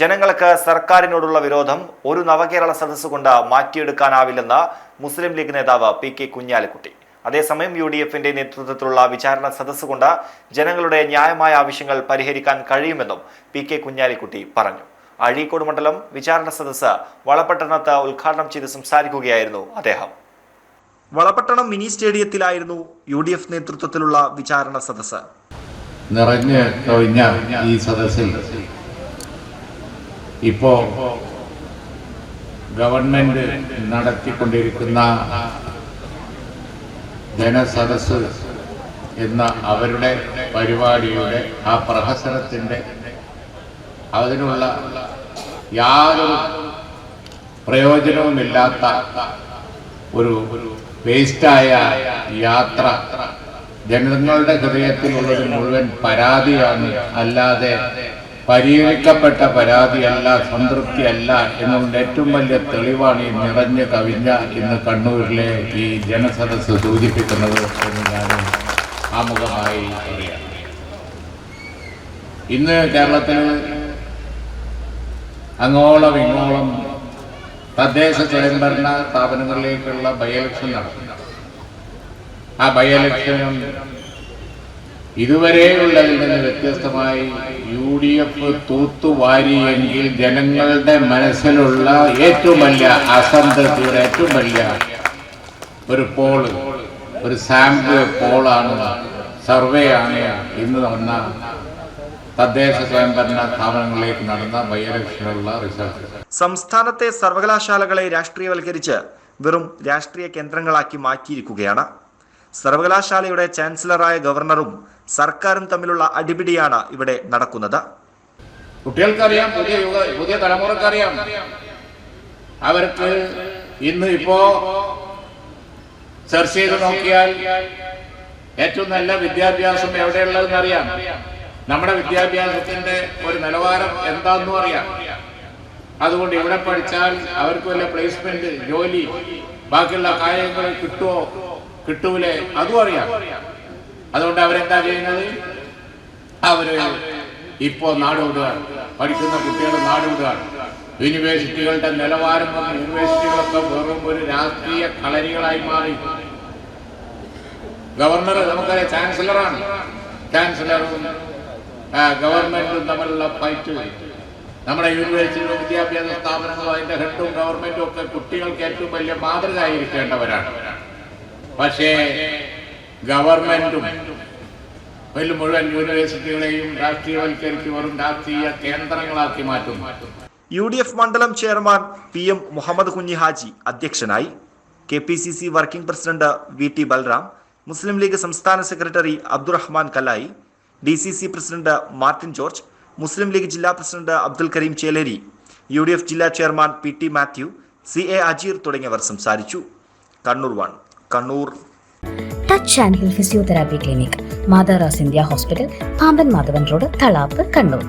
ജനങ്ങൾക്ക് സർക്കാരിനോടുള്ള വിരോധം ഒരു നവകേരള സദസ് കൊണ്ട് മാറ്റിയെടുക്കാനാവില്ലെന്ന് മുസ്ലിം ലീഗ് നേതാവ് പി കെ കുഞ്ഞാലിക്കുട്ടി. അതേസമയം യു ഡി എഫിന്റെ നേതൃത്വത്തിലുള്ള വിചാരണ സദസ് കൊണ്ട് ജനങ്ങളുടെ ന്യായമായ ആവശ്യങ്ങൾ പരിഹരിക്കാൻ കഴിയുമെന്നും പി കെ കുഞ്ഞാലിക്കുട്ടി പറഞ്ഞു. അഴീക്കോട് മണ്ഡലം വിചാരണ സദസ് വളപട്ടണത്ത് ഉദ്ഘാടനം ചെയ്ത് സംസാരിക്കുകയായിരുന്നു അദ്ദേഹം. വളപട്ടണം മിനി സ്റ്റേഡിയത്തിലായിരുന്നു യു ഡി എഫ് നേതൃത്വത്തിലുള്ള വിചാരണ സദസ് നിറഞ്ഞു കവിഞ്ഞ ഈ സദസ്സിൽ ഇപ്പോ ഗവൺമെന്റ് നടത്തിക്കൊണ്ടിരിക്കുന്ന ജനസദസ് എന്ന അവരുടെ പരിപാടിയുടെ ആ പ്രഹസനത്തിന്റെ അതിനുള്ള യാതൊരു പ്രയോജനവുമില്ലാത്ത ഒരു വേസ്റ്റായ യാത്ര ജനങ്ങളുടെ ഹൃദയത്തിലുള്ളത് മുഴുവൻ പരാതിയാണ് അല്ലാതെ പരിഹരിക്കപ്പെട്ട പരാതിയല്ല സംതൃപ്തിയല്ല എന്നുള്ള ഏറ്റവും വലിയ തെളിവാണ് ഈ നിറഞ്ഞു കവിഞ്ഞ ഇന്ന് കണ്ണൂരിലെ ഈ ജനസദസ് സൂചിപ്പിക്കുന്നത് എന്ന് ഞാൻ ആമുഖമായി പറയാം ഇന്ന് കേരളത്തിൽ അങ്ങോളം ഇങ്ങോളം തദ്ദേശ സ്വയംഭരണ സ്ഥാപനങ്ങളിലേക്കുള്ള ബൈ ഇലക്ഷൻ നടക്കുന്നു. ആ ബൈ ഇതുവരെയുള്ളതിൽ നിന്ന് വ്യത്യസ്തമായി യു ഡി എഫ് തൂത്തുവാരിയെങ്കിൽ ജനങ്ങളുടെ മനസ്സിലുള്ള ഏറ്റവും വലിയ അസംതൃപ്തിയുടെ ഏറ്റവും വലിയ ഒരു പോൾ ഒരു സാമ്പിൾ പോളാണ് സർവേ ആണ് ഇന്ന് നടന്ന തദ്ദേശ സ്വയംഭരണ സ്ഥാപനങ്ങളിലേക്ക് നടന്ന ബൈ ഇലക്ഷനുള്ള റിസൾട്ട്. സംസ്ഥാനത്തെ സർവകലാശാലകളെ രാഷ്ട്രീയവൽക്കരിച്ച് വെറും രാഷ്ട്രീയ കേന്ദ്രങ്ങളാക്കി മാറ്റിയിരിക്കുകയാണ്. സർവകലാശാലയുടെ ചാൻസലറായ ഗവർണറും സർക്കാരും തമ്മിലുള്ള അടിപിടിയാണ് ഇവിടെ നടക്കുന്നത്. കുട്ടികൾക്കറിയാം പുതിയ യുഗ പുതിയ തലമുറക്കറിയാം. അവർക്ക് ഇന്ന് ഇപ്പോ സെർച്ച് ചെയ്ത് നോക്കിയാൽ ഏറ്റവും നല്ല വിദ്യാഭ്യാസം എവിടെയുള്ളതെന്ന് അറിയാം. നമ്മുടെ വിദ്യാഭ്യാസത്തിന്റെ ഒരു നിലവാരം എന്താണെന്നും അറിയാം. അതുകൊണ്ട് ഇവിടെ പഠിച്ചാൽ അവർക്ക് വല്ല പ്ലേസ്മെന്റ് ജോലി ബാക്കിയുള്ള കാര്യങ്ങൾ കിട്ടുമോ കിട്ടൂലേ അതും അറിയാം. അതുകൊണ്ട് അവരെന്താ ചെയ്യുന്നത്? അവർ ഇപ്പോ നാടുവിടുകയാണ് പഠിക്കുന്ന കുട്ടികൾ നാടുവിടുകയാണ് യൂണിവേഴ്സിറ്റികളുടെ നിലവാരം യൂണിവേഴ്സിറ്റികളൊക്കെ വെറും ഒരു രാഷ്ട്രീയ കളരികളായി മാറി. ഗവർണർ നമുക്കറിയാം ചാൻസലറാണ്. ചാൻസലറും ഗവൺമെന്റും തമ്മിലുള്ള ഫൈറ്റ് നമ്മുടെ യൂണിവേഴ്സിറ്റികളും വിദ്യാഭ്യാസ സ്ഥാപനങ്ങളും അതിന്റെ ഹെഡും ഗവൺമെന്റും ഒക്കെ കുട്ടികൾക്ക് ഏറ്റവും വലിയ മാതൃകയായിരിക്കേണ്ടവരാണ്. പക്ഷേ ഗവൺമെന്റും അതിൽ മുഴുവൻ യൂണിവേഴ്സിറ്റികളെയും രാഷ്ട്രീയവൽക്കരിച്ച് വെറും രാഷ്ട്രീയ കേന്ദ്രങ്ങളാക്കി മാറ്റും യു ഡി എഫ് മണ്ഡലം chairman P M Muhammad Kunhi Haji അധ്യക്ഷനായി K P C C working president V T Balram മുസ്ലിം ലീഗ് സംസ്ഥാന secretary Abdurahman Kalayi D C C president Martin George മുസ്ലിം ലീഗ് ജില്ലാ president Abdul Karim Cheleri U D F ജില്ലാ chairman P T Mathew C A Ajeer തുടങ്ങിയവർ സംസാരിച്ചു. Kannur one Kannur. Touch and physiotherapy clinic മാതാറാസ് India hospital Pamban Madhavan road Thalap Kannur